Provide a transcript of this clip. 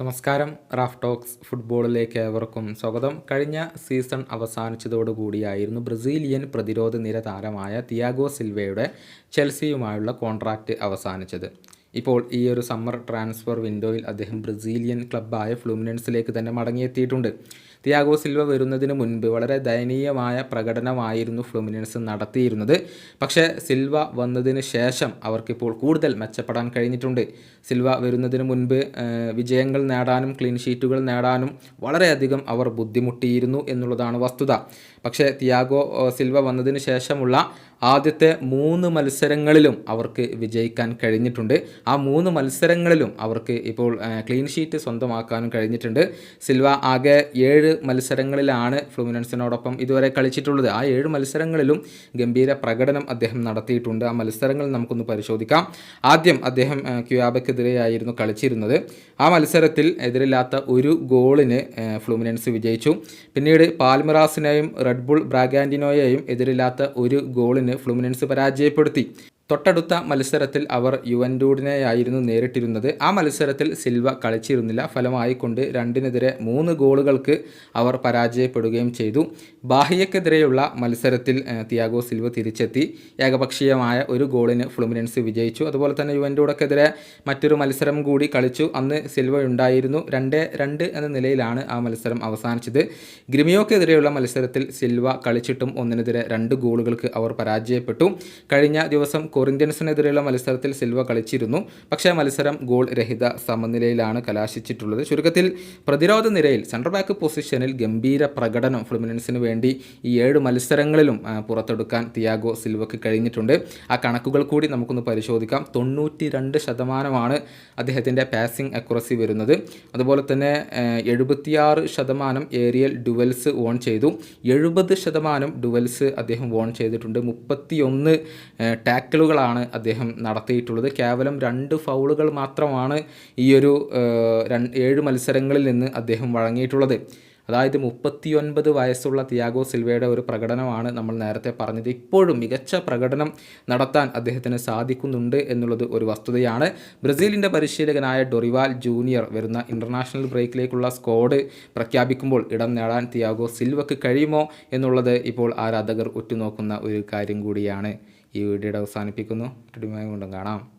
നമസ്കാരം Raf talks ഫുട്ബോളിലേക്ക് ഏവർക്കും സ്വാഗതം. കഴിഞ്ഞ സീസൺ അവസാനിച്ചതോടുകൂടിയായിരുന്നു ബ്രസീലിയൻ പ്രതിരോധ നിര താരമായ തിയാഗോ സിൽവയുടെ ചെൽസിയുമായുള്ള കോൺട്രാക്റ്റ് അവസാനിച്ചത്. ഇപ്പോൾ ഈ ഒരു സമ്മർ ട്രാൻസ്ഫർ വിൻഡോയിൽ അദ്ദേഹം ബ്രസീലിയൻ ക്ലബ്ബായ ഫ്ലൂമിനൻസിലേക്ക് തന്നെ മടങ്ങിയെത്തിയിട്ടുണ്ട്. തിയാഗോ സിൽവ വരുന്നതിന് മുൻപ് വളരെ ദയനീയമായ പ്രകടനമായിരുന്നു ഫ്ലൂമിനൻസ് നടത്തിയിരുന്നത്. പക്ഷേ സിൽവ വന്നതിന് ശേഷം അവർക്കിപ്പോൾ കൂടുതൽ മെച്ചപ്പെടാൻ കഴിഞ്ഞിട്ടുണ്ട്. സിൽവ വരുന്നതിന് മുൻപ് വിജയങ്ങൾ നേടാനും ക്ലീൻ ഷീറ്റുകൾ നേടാനും വളരെയധികം അവർ ബുദ്ധിമുട്ടിയിരുന്നു എന്നുള്ളതാണ് വസ്തുത. പക്ഷേ തിയാഗോ സിൽവ വന്നതിന് ശേഷമുള്ള ആദ്യത്തെ മൂന്ന് മത്സരങ്ങളിലും അവർക്ക് വിജയിക്കാൻ കഴിഞ്ഞിട്ടുണ്ട്. ആ മൂന്ന് മത്സരങ്ങളിലും അവർക്ക് ഇപ്പോൾ ക്ലീൻ ഷീറ്റ് സ്വന്തമാക്കാനും കഴിഞ്ഞിട്ടുണ്ട്. സിൽവ ആകെ ഏഴ് മത്സരങ്ങളിലാണ് ഫ്ലൂമിനൻസിനോടൊപ്പം ഇതുവരെ കളിച്ചിട്ടുള്ളത്. ആ ഏഴ് മത്സരങ്ങളിലും ഗംഭീര പ്രകടനം അദ്ദേഹം നടത്തിയിട്ടുണ്ട്. ആ മത്സരങ്ങൾ നമുക്കൊന്ന് പരിശോധിക്കാം. ആദ്യം അദ്ദേഹം ഏഹ്, ക്യുയാബയ്ക്കെതിരെയായിരുന്നു കളിച്ചിരുന്നത്. ആ മത്സരത്തിൽ എതിരില്ലാത്ത ഒരു ഗോളിന് ഫ്ലൂമിനൻസ് വിജയിച്ചു. പിന്നീട് പാൽമിറാസിനെയും റെഡ്ബുൾ ബ്രാഗാൻഡിനോയെയും എതിരില്ലാത്ത ഒരു ഗോളിന് ഫ്ലൂമിനൻസ് പരാജയപ്പെടുത്തി. തൊട്ടടുത്ത മത്സരത്തിൽ അവർ യുവൻഡൂഡിനെയായിരുന്നു നേരിട്ടിരുന്നത്. ആ മത്സരത്തിൽ സിൽവ കളിച്ചിരുന്നില്ല. ഫലമായിക്കൊണ്ട് രണ്ടിനെതിരെ മൂന്ന് ഗോളുകൾക്ക് അവർ പരാജയപ്പെടുകയും ചെയ്തു. ബാഹിയക്കെതിരെയുള്ള മത്സരത്തിൽ തിയാഗോ സിൽവ തിരിച്ചെത്തി. ഏകപക്ഷീയമായ ഒരു ഗോളിന് ഫ്ലുമിനൻസ് വിജയിച്ചു. അതുപോലെ തന്നെ യുവൻഡൂഡക്കെതിരെ മറ്റൊരു മത്സരം കൂടി കളിച്ചു. അന്ന് സിൽവ ഉണ്ടായിരുന്നു രണ്ട് രണ്ട് എന്ന നിലയിലാണ് ആ മത്സരം അവസാനിച്ചത്. ഗ്രിമിയോക്കെതിരെയുള്ള മത്സരത്തിൽ സിൽവ കളിച്ചിട്ടും ഒന്നിനെതിരെ രണ്ട് ഗോളുകൾക്ക് അവർ പരാജയപ്പെട്ടു. കഴിഞ്ഞ ദിവസം കൊറിന്ത്യൻസിനെതിരെയുള്ള മത്സരത്തിൽ സിൽവ കളിച്ചിരുന്നു. പക്ഷേ മത്സരം ഗോൾ രഹിത സമനിലയിലാണ് കലാശിച്ചിട്ടുള്ളത്. ചുരുക്കത്തിൽ പ്രതിരോധ നിരയിൽ സെൻട്രൽ ബാക്ക് പൊസിഷനിൽ ഗംഭീര പ്രകടനം ഫ്ലുമിനൻസിന് വേണ്ടി ഈ ഏഴ് മത്സരങ്ങളിലും പുറത്തെടുക്കാൻ തിയാഗോ സിൽവയ്ക്ക് കഴിഞ്ഞിട്ടുണ്ട്. ആ കണക്കുകൾ കൂടി നമുക്കൊന്ന് പരിശോധിക്കാം. തൊണ്ണൂറ്റി രണ്ട് ശതമാനമാണ് അദ്ദേഹത്തിന്റെ പാസിംഗ് അക്യുറസി വരുന്നത്. അതുപോലെ തന്നെ എഴുപത്തിയാറ് ശതമാനം ഏരിയൽ ഡുവൽസ് ഓൺ ചെയ്തു. എഴുപത് ശതമാനം ഡുവൽസ് അദ്ദേഹം ഓൺ ചെയ്തിട്ടുണ്ട്. മുപ്പത്തിയൊന്ന് ടാക്കിളുകളാണ് അദ്ദേഹം നടത്തിയിട്ടുള്ളത്. കേവലം രണ്ട് ഫൗളുകൾ മാത്രമാണ് ഈ ഒരു ഏഴ് മത്സരങ്ങളിൽ നിന്ന് അദ്ദേഹം വഴങ്ങിയിട്ടുള്ളത്. അതായത് മുപ്പത്തിയൊൻപത് വയസ്സുള്ള തിയാഗോ സിൽവയുടെ ഒരു പ്രകടനമാണ് നമ്മൾ നേരത്തെ പറഞ്ഞത്. ഇപ്പോഴും മികച്ച പ്രകടനം നടത്താൻ അദ്ദേഹത്തിന് സാധിക്കുന്നുണ്ട് എന്നുള്ളത് ഒരു വസ്തുതയാണ്. ബ്രസീലിന്റെ പരിശീലകനായ ഡൊറിവാൽ ജൂനിയർ വരുന്ന ഇന്റർനാഷണൽ ബ്രേക്കിലേക്കുള്ള സ്ക്വാഡ് പ്രഖ്യാപിക്കുമ്പോൾ ഇടം നേടാൻ തിയാഗോ സിൽവയ്ക്ക് കഴിയുമോ എന്നുള്ളത് ഇപ്പോൾ ആരാധകർ ഉറ്റുനോക്കുന്ന ഒരു കാര്യം കൂടിയാണ്. ഈ വീഡിയോയുടെ അവസാനിപ്പിക്കുന്നു. കൊണ്ടും കാണാം.